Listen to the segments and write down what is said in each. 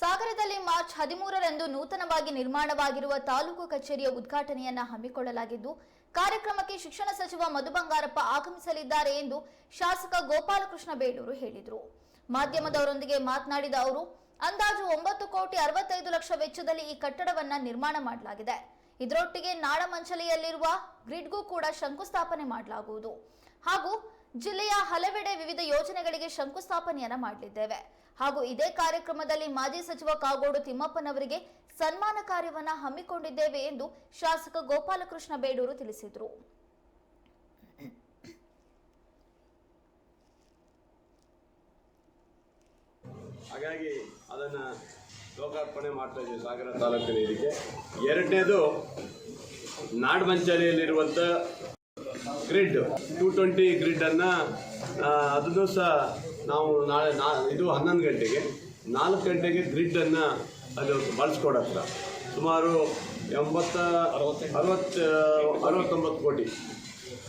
ಸಾಗರದಲ್ಲಿ ಮಾರ್ಚ್ ಹದಿಮೂರರಂದು ನೂತನವಾಗಿ ನಿರ್ಮಾಣವಾಗಿರುವ ತಾಲೂಕು ಕಚೇರಿಯ ಉದ್ಘಾಟನೆಯನ್ನ ಹಮ್ಮಿಕೊಳ್ಳಲಾಗಿದ್ದು, ಕಾರ್ಯಕ್ರಮಕ್ಕೆ ಶಿಕ್ಷಣ ಸಚಿವ ಮಧು ಬಂಗಾರಪ್ಪ ಆಗಮಿಸಲಿದ್ದಾರೆ ಎಂದು ಶಾಸಕ ಗೋಪಾಲಕೃಷ್ಣ ಬೇಳೂರು ಹೇಳಿದರು. ಮಾಧ್ಯಮದವರೊಂದಿಗೆ ಮಾತನಾಡಿದ ಅವರು, ಅಂದಾಜು ಒಂಬತ್ತು ಕೋಟಿ ಅರವತ್ತೈದು ಲಕ್ಷ ವೆಚ್ಚದಲ್ಲಿ ಈ ಕಟ್ಟಡವನ್ನ ನಿರ್ಮಾಣ ಮಾಡಲಾಗಿದೆ. ಇದರೊಟ್ಟಿಗೆ ನಾಡಮಂಚಲೆಯಲ್ಲಿರುವ ಗ್ರಿಡ್ಗೂ ಕೂಡ ಶಂಕುಸ್ಥಾಪನೆ ಮಾಡಲಾಗುವುದು. ಹಾಗೂ ಜಿಲ್ಲೆಯ ಹಲವೆಡೆ ವಿವಿಧ ಯೋಜನೆಗಳಿಗೆ ಶಂಕುಸ್ಥಾಪನೆಯನ್ನು ಮಾಡಲಿದ್ದೇವೆ. ಹಾಗೂ ಇದೇ ಕಾರ್ಯಕ್ರಮದಲ್ಲಿ ಮಾಜಿ ಸಚಿವ ಕಾಗೋಡು ತಿಮ್ಮಪ್ಪನವರಿಗೆ ಸನ್ಮಾನ ಕಾರ್ಯವನ್ನ ಹಮ್ಮಿಕೊಂಡಿದ್ದೇವೆ ಎಂದು ಶಾಸಕ ಗೋಪಾಲಕೃಷ್ಣ ಬೇಡೂರು ತಿಳಿಸಿದರು. ಹಾಗಾಗಿ ಅದನ್ನು ಲೋಕಾರ್ಪಣೆ ಮಾಡ್ತಾ ಇದ್ದೀವಿ ಸಾಗರ ತಾಲೂಕಿನ ಇದಕ್ಕೆ. ಎರಡನೇದು ನಾಡಮಂಚಲಿಯಲ್ಲಿರುವಂಥ ಗ್ರಿಡ್ ಟೂ ಟ್ವೆಂಟಿ ಗ್ರಿಡ್ಡನ್ನು ಅದನ್ನು ಸಹ ನಾವು ನಾಳೆ ನಾ, ಇದು ಹನ್ನೊಂದು ಗಂಟೆಗೆ, ನಾಲ್ಕು ಗಂಟೆಗೆ ಗ್ರಿಡ್ಡನ್ನು ಅದು ಬಳಸ್ಕೊಡತ್ರ ಸುಮಾರು ಎಂಬತ್ತ ಅರವತ್ತು, ಅರವತ್ತೊಂಬತ್ತು ಕೋಟಿ.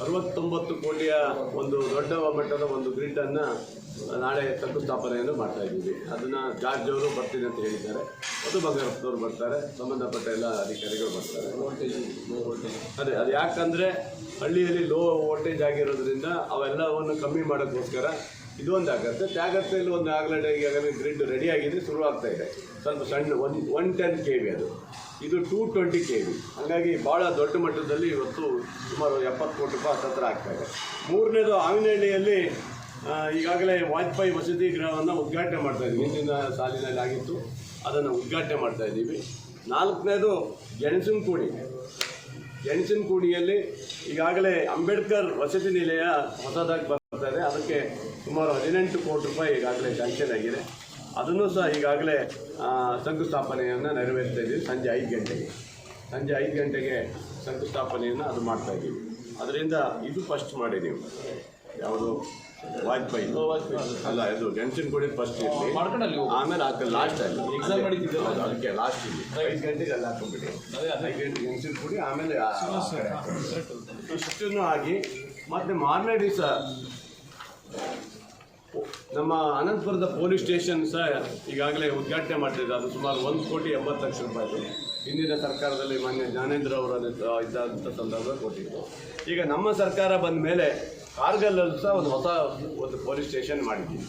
ಅರವತ್ತೊಂಬತ್ತು ಕೋಟಿಯ ಒಂದು ದೊಡ್ಡ ಮಟ್ಟದ ಒಂದು ಗ್ರಿಡ್ಡನ್ನು ನಾಳೆ ಶಂಕುಸ್ಥಾಪನೆಯನ್ನು ಮಾಡ್ತಾ ಇದ್ದೀವಿ. ಅದನ್ನು ಜಾರ್ಜ್ ಅವರು ಬರ್ತೀನಿ ಅಂತ ಹೇಳಿದ್ದಾರೆ. ಅದು ಬಂಗಾರಪ್ಪನವರು ಬರ್ತಾರೆ. ಸಂಬಂಧಪಟ್ಟ ಎಲ್ಲ ಅಧಿಕಾರಿಗಳು ಬರ್ತಾರೆ. ಅದೇ, ಅದು ಯಾಕಂದರೆ ಹಳ್ಳಿಯಲ್ಲಿ ಲೋ ವೋಲ್ಟೇಜ್ ಆಗಿರೋದ್ರಿಂದ ಅವೆಲ್ಲವನ್ನು ಕಮ್ಮಿ ಮಾಡೋಕ್ಕೋಸ್ಕರ ಇದೊಂದು ಆಗತ್ತೆ. ತ್ಯಾಗತ್ತೆಯಲ್ಲಿ ಒಂದು ಆಗಲೇ ಈಗಾಗಲೇ ಗ್ರಿಡ್ ರೆಡಿ ಆಗಿದೆ ಶುರು ಆಗ್ತಾ ಇದೆ. ಸ್ವಲ್ಪ ಸಣ್ಣ one one ten K V ಅದು. ಟೂ ಟ್ವೆಂಟಿ ಕೆ ವಿ ಹಾಗಾಗಿ ಭಾಳ ದೊಡ್ಡ ಮಟ್ಟದಲ್ಲಿ ಇವತ್ತು ಸುಮಾರು ಎಪ್ಪತ್ತು ಕೋಟಿ ರೂಪಾಯಿ ಹತ್ತತ್ರ ಇದೆ. ಮೂರನೇದು ಆವಿನಹಳ್ಳಿಯಲ್ಲಿ ಈಗಾಗಲೇ ವಾಜಪೇಯಿ ವಸತಿ ಗೃಹವನ್ನು ಉದ್ಘಾಟನೆ ಮಾಡ್ತಾ ಇದ್ದೀವಿ ಹಿಂದಿನ ಸಾಲಿನಲ್ಲಿ ಆಗಿತ್ತು. ಅದನ್ನು ಉದ್ಘಾಟನೆ ಮಾಡ್ತಾ ಇದ್ದೀವಿ. ನಾಲ್ಕನೇದು ಗೆಣಸಿನಕೂಡಿ ಗೆಣಸಿನಕೂಡಿಯಲ್ಲಿ ಈಗಾಗಲೇ ಅಂಬೇಡ್ಕರ್ ವಸತಿ ನಿಲಯ ಹೊಸದಾಗಿ ಬರ್ತಾ ಇದೆ. ಅದಕ್ಕೆ ಸುಮಾರು ಹದಿನೆಂಟು ಕೋಟಿ ರೂಪಾಯಿ ಈಗಾಗಲೇ ಸ್ಯಾಂಕ್ಷನ್ ಆಗಿದೆ. ಅದನ್ನು ಸಹ ಈಗಾಗಲೇ ಶಂಕುಸ್ಥಾಪನೆಯನ್ನು ನೆರವೇರ್ತಾ ಇದ್ದೀವಿ ಸಂಜೆ ಐದು ಗಂಟೆಗೆ ಸಂಜೆ ಐದು ಗಂಟೆಗೆ ಶಂಕುಸ್ಥಾಪನೆಯನ್ನು ಅದು ಮಾಡ್ತಾ ಇದ್ದೀವಿ ಅದರಿಂದ ಇದು ಫಸ್ಟ್ ಮಾಡಿ ನೀವು ಯಾವುದು ವಾಜಪೇಯಿ ಅಲ್ಲ ಇದು ಗೆಣಸಿನ ಕೊಡಿ ಫಸ್ಟ್ ಇರಲಿ. ಆಮೇಲೆ ಹಾಕಿ ಲಾಸ್ಟ್ ಅಲ್ಲಿ ಎಕ್ಸಾಮ್ ನಡೀತಿದ್ದಲ್ಲ? ಅದಕ್ಕೆ ಲಾಸ್ಟ್ ಇಲ್ಲಿ ಐದು ಗಂಟೆಗೆ ಅಲ್ಲಿ ಹಾಕೊಂಡ್ಬಿಡಿ ಐದು ಗಂಟೆ ಗೆಣಸಿನ ಕೊಡಿ ಆಮೇಲೆ. ಇಷ್ಟನ್ನು ಆಗಿ ಮತ್ತೆ ಮಾರನೇ ದಿವಸ ನಮ್ಮ ಅನಂತಪುರದ ಪೊಲೀಸ್ ಸ್ಟೇಷನ್ ಸಹ ಈಗಾಗಲೇ ಉದ್ಘಾಟನೆ ಮಾಡ್ತಿದೆ ಅದು ಸುಮಾರು ಒಂದು ಕೋಟಿ ಎಂಬತ್ತು ಲಕ್ಷ ರೂಪಾಯಿ. ಹಿಂದಿನ ಸರ್ಕಾರದಲ್ಲಿ ಮಾನ್ಯ ಜ್ಞಾನೇಂದ್ರ ಅವರ ಇದ್ದಂಥ ಸಂದರ್ಭ ಕೊಟ್ಟಿದ್ದು ಈಗ ನಮ್ಮ ಸರ್ಕಾರ ಬಂದ ಮೇಲೆ ಕಾರ್ಗಲ್ಲಲ್ಲೂ ಸಹ ಒಂದು ಹೊಸ ಒಂದು ಪೊಲೀಸ್ ಸ್ಟೇಷನ್ ಮಾಡಿದ್ದೀವಿ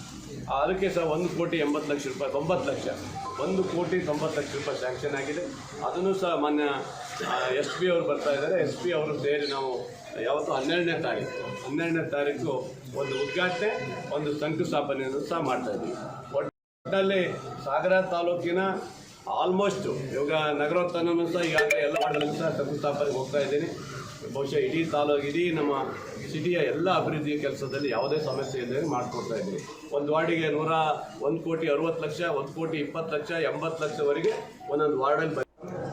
ಅದಕ್ಕೆ ಸಹ ಒಂದು ಕೋಟಿ ಎಂಬತ್ತು ಲಕ್ಷ ರೂಪಾಯಿ, ತೊಂಬತ್ತು ಲಕ್ಷ, ಒಂದು ಕೋಟಿ ತೊಂಬತ್ತು ಲಕ್ಷ ರೂಪಾಯಿ ಸ್ಯಾಂಕ್ಷನ್ ಆಗಿದೆ. ಅದನ್ನು ಸಹ ಮಾನ್ಯ ಎಸ್ ಪಿ ಅವರು ಬರ್ತಾ ಇದ್ದಾರೆ. ಎಸ್ ಪಿ ಅವರು ಸೇರಿ ನಾವು ಯಾವತ್ತು ಹನ್ನೆರಡನೇ ತಾರೀಕು ಹನ್ನೆರಡನೇ ತಾರೀಕು ಒಂದು ಉದ್ಘಾಟನೆ, ಒಂದು ಶಂಕುಸ್ಥಾಪನೆಯನ್ನು ಸಹ ಮಾಡ್ತಾ ಇದ್ದೀವಿ. ಒಟ್ಟಿನಲ್ಲಿ ಸಾಗರ ತಾಲೂಕಿನ ಆಲ್ಮೋಸ್ಟ್ ಇವಾಗ ನಗರೋತ್ಥಾನ ಸಹ ಈಗಾಗಲೇ ಎಲ್ಲ ಮಾಡಲು ಸಹ ಶಂಕುಸ್ಥಾಪನೆಗೆ ಹೋಗ್ತಾ ಇದ್ದೀನಿ. ಬಹುಶಃ ಇಡೀ ತಾಲೂಕು ಇಡೀ ನಮ್ಮ ಸಿಟಿಯ ಎಲ್ಲ ಅಭಿವೃದ್ಧಿ ಕೆಲಸದಲ್ಲಿ ಯಾವುದೇ ಸಮಸ್ಯೆ ಇಲ್ಲದೆ ಮಾಡಿಕೊಡ್ತಾ ಇದ್ದೀನಿ. ಒಂದು ವಾರ್ಡಿಗೆ ನೂರ ಒಂದು ಕೋಟಿ ಅರುವತ್ತು ಲಕ್ಷ, ಒಂದು ಕೋಟಿ ಇಪ್ಪತ್ತು ಲಕ್ಷ, ಎಂಬತ್ತು ಲಕ್ಷವರೆಗೆ ಒಂದೊಂದು ವಾರ್ಡಲ್ಲಿ